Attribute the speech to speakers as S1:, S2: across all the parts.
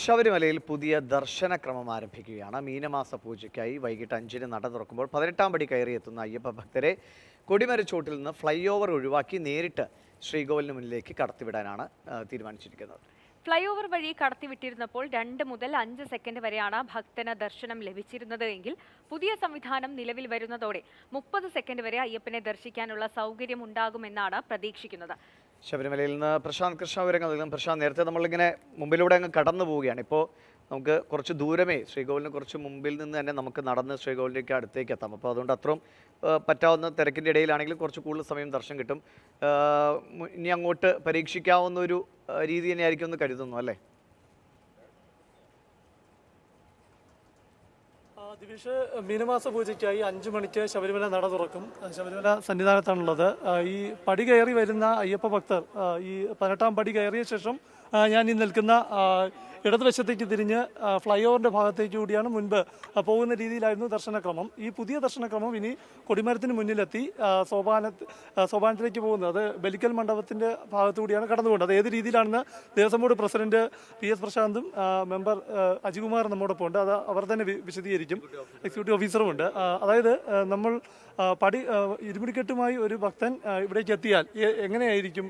S1: ശബരിമലയിൽ പുതിയ ദർശനക്രമം ആരംഭിക്കുകയാണ്. മീനമാസ പൂജയ്ക്കായി വൈകിട്ട് അഞ്ചിന് നട തുറക്കുമ്പോൾ പതിനെട്ടാം പടി കയറിയെത്തുന്ന അയ്യപ്പ ഭക്തരെ കൊടിമരച്ചോട്ടിൽ നിന്ന് ഫ്ലൈ ഓവർ ഒഴിവാക്കി നേരിട്ട് ശ്രീകോവിലിന് മുന്നിലേക്ക് കടത്തിവിടാനാണ് തീരുമാനിച്ചിരിക്കുന്നത്.
S2: ഫ്ലൈ ഓവർ വഴി കടത്തിവിട്ടിരുന്നപ്പോൾ രണ്ട് മുതൽ അഞ്ച് സെക്കൻഡ് വരെയാണ് ഭക്തന് ദർശനം ലഭിച്ചിരുന്നത് എങ്കിൽ പുതിയ സംവിധാനം നിലവിൽ വരുന്നതോടെ മുപ്പത് സെക്കൻഡ് വരെ അയ്യപ്പനെ ദർശിക്കാനുള്ള സൗകര്യം ഉണ്ടാകുമെന്നാണ് പ്രതീക്ഷിക്കുന്നത്.
S1: ശബരിമലയിൽ നിന്ന് പ്രശാന്ത് കൃഷ്ണ വിവരങ്ങൾ നൽകും. പ്രശാന്ത് നേരത്തെ നമ്മളിങ്ങനെ മുമ്പിലൂടെ അങ്ങ് കടന്നു പോവുകയാണ്. ഇപ്പോൾ നമുക്ക് കുറച്ച് ദൂരമേ ശ്രീകോവിലിന് കുറച്ച് മുമ്പിൽ നിന്ന് തന്നെ നമുക്ക് നടന്ന് ശ്രീകോവിലേക്ക് അടുത്തേക്ക് എത്താം. അപ്പോൾ അതുകൊണ്ട് അത്രയും പറ്റാവുന്ന തിരക്കിന്റെ ഇടയിലാണെങ്കിലും കുറച്ച് കൂടുതൽ സമയം ദർശനം കിട്ടും. ഇനി അങ്ങോട്ട് പരീക്ഷിക്കാവുന്ന ഒരു രീതി തന്നെയായിരിക്കും എന്ന് കരുതുന്നു അല്ലേ?
S3: ദിവിഷ് മീനമാസ പൂജയ്ക്കായി അഞ്ചു മണിക്ക് ശബരിമല നട തുറക്കും. ശബരിമല സന്നിധാനത്താണുള്ളത്. ഈ പടി കയറി വരുന്ന അയ്യപ്പ ഭക്തർ ഈ പതിനെട്ടാം പടി കയറിയ ശേഷം ഞാൻ ഈ നിൽക്കുന്ന ഇടതുവശത്തേക്ക് തിരിഞ്ഞ് ഫ്ലൈ ഓവറിന്റെ ഭാഗത്തേക്ക് കൂടിയാണ് മുൻപ് പോകുന്ന രീതിയിലായിരുന്നു ദർശനക്രമം. ഈ പുതിയ ദർശനക്രമം ഇനി കൊടിമരത്തിന് മുന്നിലെത്തി സോപാന സോപാനത്തിലേക്ക് പോകുന്നത്. അത് ബലിക്കൽ മണ്ഡപത്തിന്റെ ഭാഗത്തു കൂടിയാണ് കടന്നു പോകുന്നത് അത് ഏത് രീതിയിലാണെന്ന് Devaswom board president P S പ്രശാന്തും member Ajikumar നമ്മോടൊപ്പം ഉണ്ട് അത് അവർ തന്നെ വിശദീകരിക്കും. എക്സിക്യൂട്ടീവ് ഓഫീസറും ഉണ്ട്. അതായത് നമ്മൾ പടി ഇരുമുടിക്കെട്ടുമായി ഒരു ഭക്തൻ ഇവിടേക്ക് എത്തിയാൽ എങ്ങനെയായിരിക്കും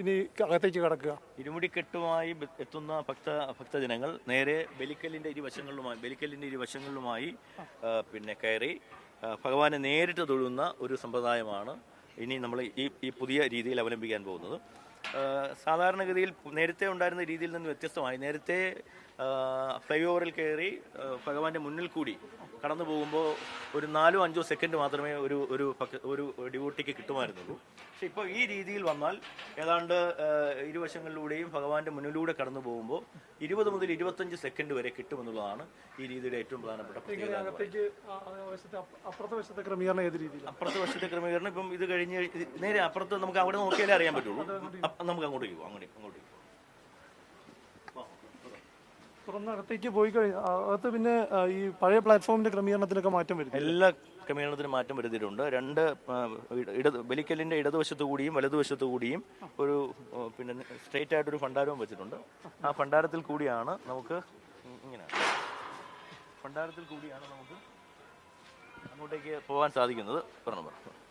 S3: ഇനി അകത്തേക്ക് കടക്കുക?
S4: ഇരുമുടിക്കെട്ടുമായി എത്തുന്ന ഭക്ത ഭക്തജനങ്ങൾ നേരെ ബലിക്കല്ലിന്റെ ഇരുവശങ്ങളിലുമായി ബലിക്കല്ലിന്റെ ഇരുവശങ്ങളിലുമായി പിന്നെ കയറി ഭഗവാനെ നേരിട്ട് തൊഴുന്ന ഒരു സമ്പ്രദായമാണ് ഇനി നമ്മൾ ഈ ഈ പുതിയ രീതിയിൽ അവലംബിക്കാൻ പോകുന്നത്. സാധാരണഗതിയിൽ നേരത്തെ ഉണ്ടായിരുന്ന രീതിയിൽ നിന്ന് വ്യത്യസ്തമായി നേരത്തെ ഫ്ലൈ ഓവറിൽ കയറി ഭഗവാന്റെ മുന്നിൽ കൂടി കടന്നു പോകുമ്പോൾ ഒരു നാലോ അഞ്ചോ സെക്കൻഡ് മാത്രമേ ഒരു ഒരു ഒരു ഡ്യൂട്ടിക്ക് കിട്ടുമായിരുന്നുള്ളൂ. പക്ഷെ ഇപ്പോൾ ഈ രീതിയിൽ വന്നാൽ ഏതാണ്ട് ഇരുവശങ്ങളിലൂടെയും ഭഗവാന്റെ മുന്നിലൂടെ കടന്നു പോകുമ്പോൾ ഇരുപത് മുതൽ ഇരുപത്തഞ്ച് സെക്കൻഡ് വരെ കിട്ടുമെന്നുള്ളതാണ് ഈ രീതിയുടെ ഏറ്റവും പ്രധാനപ്പെട്ട
S3: അപ്പുറത്തെ ക്രമീകരണം ഏത് രീതിയിലാണ്?
S4: അപ്പുറത്തെ വശത്തെ ക്രമീകരണം ഇപ്പം ഇത് കഴിഞ്ഞ് നേരെ അപ്പുറത്ത് നമുക്ക് അവിടെ നോക്കിയാലേ അറിയാൻ പറ്റുള്ളൂ. നമുക്ക് അങ്ങോട്ട് പോകും അങ്ങോട്ട് അങ്ങോട്ടേക്ക്
S3: തുറന്ന് അകത്തേക്ക് പോയി കഴിഞ്ഞാൽ അകത്ത് പിന്നെ ഈ പഴയ പ്ലാറ്റ്ഫോമിന്റെ ക്രമീകരണത്തിലൊക്കെ മാറ്റം വരും
S4: എല്ലാ ക്രമീകരണത്തിനും മാറ്റം വരുത്തിയിട്ടുണ്ട്. രണ്ട് ഇട- ഇടത് ബലിക്കല്ലിന്റെ ഇടതുവശത്തു കൂടിയും വലതുവശത്തു കൂടിയും ഒരു പിന്നെ സ്ട്രെയിറ്റ് ആയിട്ടൊരു ഭണ്ഡാരവും വെച്ചിട്ടുണ്ട്. ആ ഭണ്ഡാരത്തിൽ കൂടിയാണ് നമുക്ക് ഇങ്ങനെ. ഭണ്ഡാരത്തിൽ കൂടിയാണ് നമുക്ക് അങ്ങോട്ടേക്ക് പോകാൻ സാധിക്കുന്നത്. പറഞ്ഞു പറഞ്ഞു.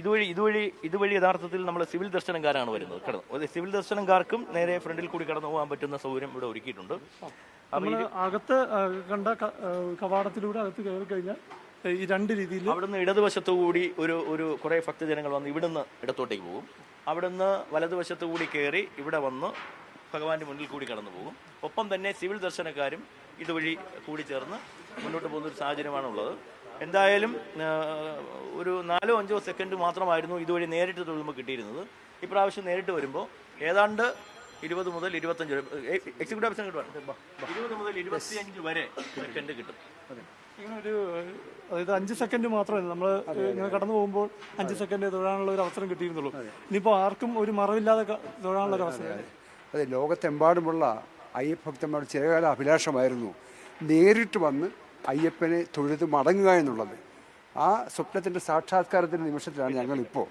S4: ഇതുവഴി ഇതുവഴി ഇതുവഴി യഥാർത്ഥത്തിൽ നമ്മൾ സിവിൽ ദർശനംകാരാണ് വരുന്നത്. കടന്നു സിവിൽ ദർശനക്കാർക്കും നേരെ ഫ്രണ്ടിൽ കൂടി കടന്നു പോകാൻ പറ്റുന്ന സൗകര്യം ഇവിടെ ഒരുക്കിയിട്ടുണ്ട്.
S3: നമ്മൾ അകത്ത് കണ്ട കവാടത്തിലൂടെ അകത്ത് കയറി കഴിഞ്ഞാൽ ഈ രണ്ട് രീതിയിൽ
S4: അവിടുന്ന് ഇടതുവശത്തു കൂടി ഒരു ഒരു കുറേ ഭക്തജനങ്ങൾ വന്ന് ഇവിടുന്ന് ഇടത്തോട്ടേക്ക് പോകും. അവിടുന്ന് വലതുവശത്തു കൂടി കയറി ഇവിടെ വന്ന് ഭഗവാന്റെ മുന്നിൽ കൂടി കടന്നു പോകും. ഒപ്പം തന്നെ സിവിൽ ദർശനക്കാരും ഇതുവഴി കൂടി ചേർന്ന് മുന്നോട്ട് പോകുന്ന ഒരു സാഹചര്യമാണുള്ളത്. എന്തായാലും ഒരു നാലോ അഞ്ചോ സെക്കൻഡ് മാത്രമായിരുന്നു ഇതുവഴി നേരിട്ട് തൊഴിലുമ്പോൾ കിട്ടിയിരുന്നത്. ഇപ്രാവശ്യം നേരിട്ട് വരുമ്പോൾ ഏതാണ്ട് ഇരുപത് മുതൽ ഇരുപത്തഞ്ച് വരെ എക്സിക്യൂട്ടീവ് ഓഫീസർ ഇരുപത് മുതൽ ഇരുപത്തിയഞ്ച് വരെ സെക്കൻഡ് കിട്ടും.
S3: ഇങ്ങനൊരു അതായത് അഞ്ച് സെക്കൻഡ് മാത്രമേ നമ്മൾ ഇങ്ങനെ കടന്നു പോകുമ്പോൾ അഞ്ച് സെക്കൻഡ് തൊഴാനുള്ള ഒരു അവസരം കിട്ടിയിരുന്നുള്ളൂ. ഇനിയിപ്പോൾ ആർക്കും ഒരു മറവില്ലാതെ തൊഴാനുള്ള ഒരു അവസരം.
S5: അതെ ലോകത്തെമ്പാടുമുള്ള അയ്യഭക്തന്മാരുടെ ചിരകാല അഭിലാഷമായിരുന്നു. നേരിട്ട് വന്ന് അയ്യപ്പനെ തൊഴുത് മടങ്ങുക എന്നുള്ളത് ആ സ്വപ്നത്തിന്റെ സാക്ഷാത്കാരത്തിന്റെ നിമിഷത്തിലാണ് ഞങ്ങളിപ്പോൾ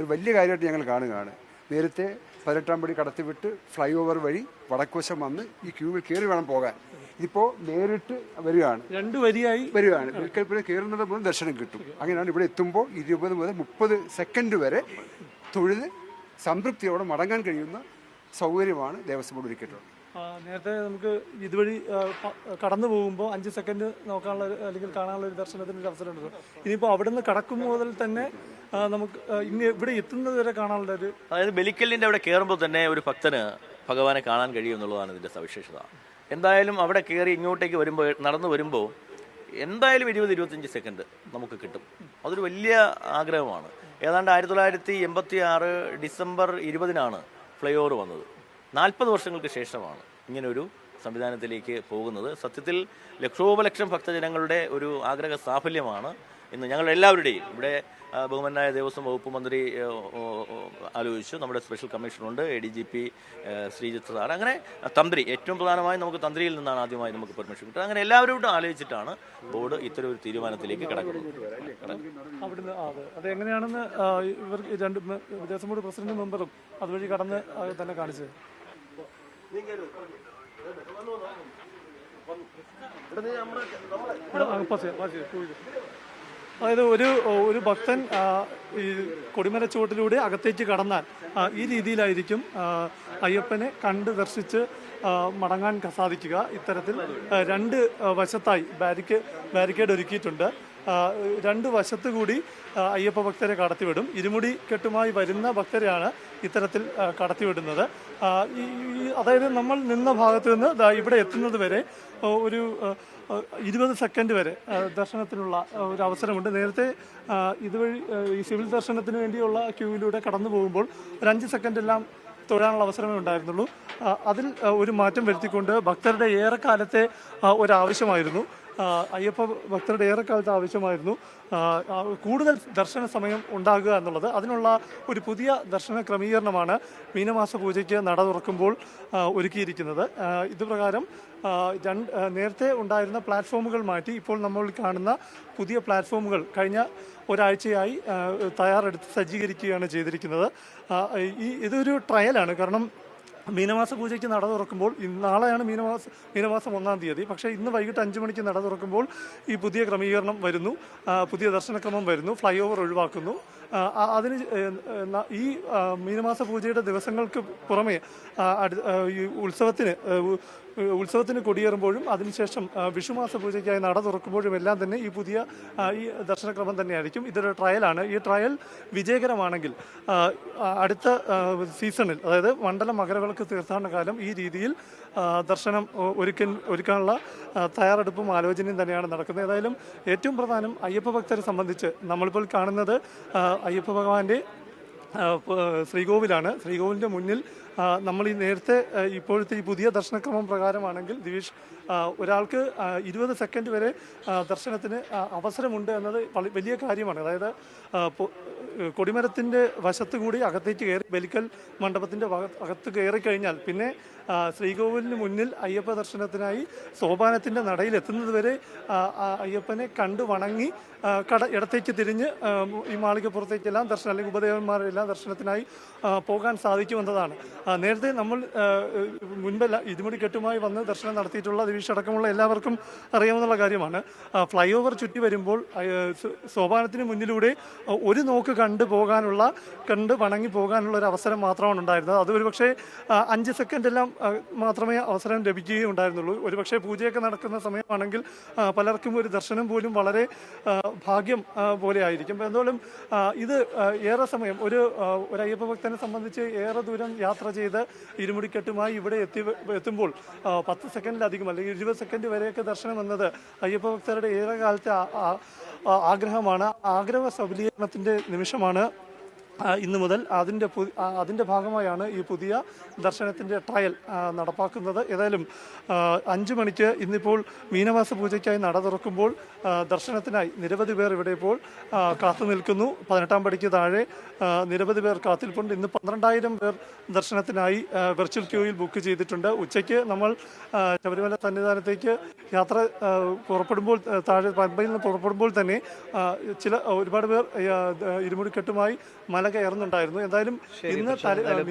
S5: ഒരു വലിയ കാര്യമായിട്ട് ഞങ്ങൾ കാണുകയാണ്. നേരത്തെ പതിനെട്ടാം പടി കടത്തിവിട്ട് ഫ്ലൈ ഓവർ വഴി വടക്കുവശം വന്ന് ഈ ക്യൂവിൽ കയറി വേണം പോകാൻ. ഇതിപ്പോൾ നേരിട്ട് വരികയാണ്.
S3: രണ്ട് വരിയായി.
S5: വരികയാണ്. ബലിക്കൽപ്പന കയറുന്നത് മുതൽ ദർശനം കിട്ടും. അങ്ങനെയാണ് ഇവിടെ എത്തുമ്പോൾ ഇരുപത് മുതൽ മുപ്പത് സെക്കൻഡ് വരെ തൊഴുത് സംതൃപ്തിയോടെ മടങ്ങാൻ കഴിയുന്ന സൗകര്യമാണ് ദേവസ്വം ബോർഡ് ഒരുക്കിയിട്ടുള്ളത്.
S3: നേരത്തെ നമുക്ക് ഇതുവഴി കടന്നു പോകുമ്പോൾ അഞ്ച് സെക്കൻഡ് നോക്കാനുള്ള അല്ലെങ്കിൽ കാണാനുള്ള ഒരു ദർശനത്തിന് ഒരു അവസരം ഉണ്ടല്ലോ ഇനിയിപ്പോൾ അവിടെ നിന്ന് കടക്കും മുതൽ തന്നെ നമുക്ക് ഇനി ഇവിടെ എത്തുന്നത് വരെ കാണാനുള്ള ഒരു
S4: അതായത് ബലിക്കല്ലിന്റെ അവിടെ കയറുമ്പോൾ തന്നെ ഒരു ഭക്തന് ഭഗവാനെ കാണാൻ കഴിയും എന്നുള്ളതാണ് ഇതിന്റെ സവിശേഷത. എന്തായാലും അവിടെ കയറി ഇങ്ങോട്ടേക്ക് വരുമ്പോൾ നടന്നു വരുമ്പോൾ എന്തായാലും ഇരുപത് ഇരുപത്തഞ്ച് സെക്കൻഡ് നമുക്ക് കിട്ടും. അതൊരു വലിയ ആഗ്രഹമാണ്. ഏതാണ്ട് ആയിരത്തി തൊള്ളായിരത്തി എൺപത്തി ആറ് ഡിസംബർ ഇരുപതിനാണ് ഫ്ലൈ ഓവർ വന്നത്. നാൽപ്പത് വർഷങ്ങൾക്ക് ശേഷമാണ് ഇങ്ങനൊരു സംവിധാനത്തിലേക്ക് പോകുന്നത്. സത്യത്തിൽ ലക്ഷോപലക്ഷം ഭക്തജനങ്ങളുടെ ഒരു ആഗ്രഹ സാഫല്യമാണ് ഇന്ന് ഞങ്ങൾ എല്ലാവരുടെയും ഇവിടെ ബഹുമാനായ ദേവസ്വം വകുപ്പ് മന്ത്രി ആലോചിച്ചു. നമ്മുടെ special കമ്മീഷണറുണ്ട് A D G P Sreejith sir. അങ്ങനെ തന്ത്രി ഏറ്റവും പ്രധാനമായും നമുക്ക് തന്ത്രിയിൽ നിന്നാണ് ആദ്യമായി നമുക്ക് പെർമിഷൻ കിട്ടുന്നത്. അങ്ങനെ എല്ലാവരോടും ആലോചിച്ചിട്ടാണ് ബോർഡ് ഇത്തരം ഒരു തീരുമാനത്തിലേക്ക് കടക്കുന്നത്.
S3: അതെ. എങ്ങനെയാണെന്ന് ഇവർ രണ്ട് ദേവസ്വം ബോർഡ് പ്രസിഡന്റ് മെമ്പറും അതുവഴി കടന്ന് തന്നെ കാണിച്ചത്. അതായത് ഒരു ഒരു ഭക്തൻ ഈ കൊടിമര ചുവട്ടിലൂടെ അകത്തേക്ക് കടന്നാൽ ഈ രീതിയിലായിരിക്കും അയ്യപ്പനെ കണ്ട് ദർശിച്ച് മടങ്ങാൻ സാധിക്കുക. ഇത്തരത്തിൽ രണ്ട് വശത്തായി ബാരിക്കേ ബാരിക്കേഡ് ഒരുക്കിയിട്ടുണ്ട്. രണ്ട് വശത്തു കൂടി അയ്യപ്പ ഭക്തരെ കടത്തിവിടും. ഇരുമുടി കെട്ടുമായി വരുന്ന ഭക്തരെയാണ് ഇത്തരത്തിൽ കടത്തിവിടുന്നത്. അതായത് നമ്മൾ നിന്ന ഭാഗത്ത് നിന്ന് ഇവിടെ എത്തുന്നത് വരെ ഒരു ഇരുപത് സെക്കൻഡ് വരെ ദർശനത്തിനുള്ള ഒരു അവസരമുണ്ട്. നേരത്തെ ഇതുവഴി ഈ സിവിൽ ദർശനത്തിന് വേണ്ടിയുള്ള ക്യൂവിലൂടെ കടന്നു പോകുമ്പോൾ ഒരു അഞ്ച് സെക്കൻഡ് എല്ലാം തൊഴാനുള്ള അവസരമേ ഉണ്ടായിരുന്നുള്ളൂ. അതിൽ ഒരു മാറ്റം വരുത്തിക്കൊണ്ട് ഭക്തരുടെ ഏറെക്കാലത്തെ ഒരാവശ്യമായിരുന്നു. അയ്യപ്പ ഭക്തരുടെ ഏറെക്കാലത്ത് ആവശ്യമായിരുന്നു. കൂടുതൽ ദർശന സമയം ഉണ്ടാകുക എന്നുള്ളത്. അതിനുള്ള ഒരു പുതിയ ദർശന ക്രമീകരണമാണ് മീനമാസ പൂജയ്ക്ക് നട തുറക്കുമ്പോൾ ഒരുക്കിയിരിക്കുന്നത്. ആ, ഇത് പ്രകാരം ആ, രണ്ട് നേരത്തെ ഉണ്ടായിരുന്ന പ്ലാറ്റ്ഫോമുകൾ മാറ്റി ഇപ്പോൾ നമ്മൾ കാണുന്ന പുതിയ പ്ലാറ്റ്ഫോമുകൾ കഴിഞ്ഞ ഒരാഴ്ചയായി തയ്യാറെടുത്ത് സജ്ജീകരിക്കുകയാണ് ചെയ്തിരിക്കുന്നത്. ഈ ഇതൊരു ട്രയലാണ്. കാരണം മീനമാസ പൂജയ്ക്ക് നട തുറക്കുമ്പോൾ നാളെയാണ് മീനമാസ മീനമാസം ഒന്നാം തീയതി. പക്ഷേ ഇന്ന് വൈകിട്ട് അഞ്ച് മണിക്ക് നട തുറക്കുമ്പോൾ ഈ പുതിയ ക്രമീകരണം വരുന്നു. പുതിയ ദർശനക്രമം വരുന്നു. ഫ്ലൈ ഓവർ ഒഴിവാക്കുന്നു അതിന് ഈ മീനമാസ പൂജയുടെ ദിവസങ്ങൾക്ക് പുറമെ ഈ ഉത്സവത്തിന് ഉത്സവത്തിന് കൊടിയേറുമ്പോഴും അതിനുശേഷം വിഷുമാസ പൂജയ്ക്കായി നട തുറക്കുമ്പോഴും എല്ലാം തന്നെ ഈ പുതിയ ഈ ദർശനക്രമം തന്നെയായിരിക്കും. ഇതൊരു ട്രയലാണ്. ഈ ട്രയൽ വിജയകരമാണെങ്കിൽ അടുത്ത സീസണിൽ അതായത് മണ്ഡല മകരവിളക്ക് തീർത്ഥാടന കാലം ഈ രീതിയിൽ ദർശനം ഒരുക്ക ഒരുക്കാനുള്ള തയ്യാറെടുപ്പും ആലോചനയും തന്നെയാണ് നടക്കുന്നത്. ഏതായാലും ഏറ്റവും പ്രധാനം അയ്യപ്പ ഭക്തരെ സംബന്ധിച്ച് നമ്മളിപ്പോൾ കാണുന്നത് അയ്യപ്പ ഭഗവാന്റെ ശ്രീകോവിലാണ്. ശ്രീകോവിലിന്റെ മുന്നിൽ നമ്മൾ ഈ നേരത്തെ ഇപ്പോഴത്തെ ഈ പുതിയ ദർശനക്രമം പ്രകാരമാണെങ്കിൽ ദിവീഷ് ഒരാൾക്ക് ഇരുപത് സെക്കൻഡ് വരെ ദർശനത്തിന് അവസരമുണ്ട് എന്നത് വലിയ കാര്യമാണ്. അതായത് കൊടിമരത്തിന്റെ വശത്ത് കൂടി അകത്തേക്ക് കയറി ബലിക്കൽ മണ്ഡപത്തിന്റെ അകത്ത് കയറി കഴിഞ്ഞാൽ പിന്നെ ശ്രീകോവിലിന് മുന്നിൽ അയ്യപ്പ ദർശനത്തിനായി സോപാനത്തിന്റെ നടയിൽ എത്തുന്നത് വരെ അയ്യപ്പനെ കണ്ട് വണങ്ങി കട ഇടത്തേക്ക് തിരിഞ്ഞ് ഈ മാളികപ്പുറത്തേക്കെല്ലാം ദർശനം അല്ലെങ്കിൽ ഉപദേവന്മാരെല്ലാം ദർശനത്തിനായി പോകാൻ സാധിക്കുമെന്നതാണ്. നേരത്തെ നമ്മൾ മുൻപല്ല ഇതുമുടി കെട്ടുമായി വന്ന് ദർശനം നടത്തിയിട്ടുള്ള ദിവിഷ അടക്കമുള്ള എല്ലാവർക്കും അറിയാവുന്ന കാര്യമാണ്. ഫ്ലൈ ഓവർ ചുറ്റി വരുമ്പോൾ സോപാനത്തിന് മുന്നിലൂടെ ഒരു നോക്ക് കണ്ടു പോകാനുള്ള കണ്ട് വണങ്ങി പോകാനുള്ള ഒരു അവസരം മാത്രമാണ് ഉണ്ടായിരുന്നത്. അത് ഒരു പക്ഷേ അഞ്ച് സെക്കൻഡ് എല്ലാം മാത്രമേ അവസരം ലഭിക്കുകയും ഉണ്ടായിരുന്നുള്ളൂ. ഒരുപക്ഷെ പൂജയൊക്കെ നടക്കുന്ന സമയമാണെങ്കിൽ പലർക്കും ഒരു ദർശനം പോലും വളരെ ഭാഗ്യം പോലെ ആയിരിക്കും. എന്തായാലും ഇത് ഏറെ സമയം ഒരു ഒരു അയ്യപ്പ ഭക്തനെ സംബന്ധിച്ച് ഏറെ ദൂരം യാത്ര ചെയ്ത് ഇരുമുടിക്കെട്ടുമായി ഇവിടെ എത്തി എത്തുമ്പോൾ പത്ത് സെക്കൻഡിലധികം അല്ലെങ്കിൽ ഇരുപത് സെക്കൻഡ് വരെയൊക്കെ ദർശനം എന്നത് അയ്യപ്പ ഭക്തരുടെ ഏറെ കാലത്തെ ആഗ്രഹമാണ്. ആഗ്രഹ സബലീകരണത്തിന്റെ നിമിഷമാണ് ഇന്ന് മുതൽ അതിന്റെ അതിന്റെ ഭാഗമായാണ് ഈ പുതിയ ദർശനത്തിന്റെ ട്രയൽ നടപ്പാക്കുന്നത്. ഏതായാലും അഞ്ച് മണിക്ക് ഇന്നിപ്പോൾ മീനവാസ പൂജയ്ക്കായി നട തുറക്കുമ്പോൾ ദർശനത്തിനായി നിരവധി പേർ ഇവിടെ ഇപ്പോൾ കാത്തു നിൽക്കുന്നു. പതിനെട്ടാം പടിക്ക് താഴെ നിരവധി പേർ കാത്തിരിപ്പുണ്ട്. ഇന്ന് പന്ത്രണ്ടായിരം പേർ ദർശനത്തിനായി വെർച്വൽ ക്യൂയിൽ ബുക്ക് ചെയ്തിട്ടുണ്ട്. ഉച്ചയ്ക്ക് നമ്മൾ ശബരിമല സന്നിധാനത്തേക്ക് യാത്ര പുറപ്പെടുമ്പോൾ താഴെ പമ്പയിൽ നിന്ന് പുറപ്പെടുമ്പോൾ തന്നെ ചില ഒരുപാട് പേർ ഇരുമുടിക്കെട്ടുമായി മല കയറുന്നുണ്ടായിരുന്നു. എന്തായാലും ഇന്ന് തല- മീന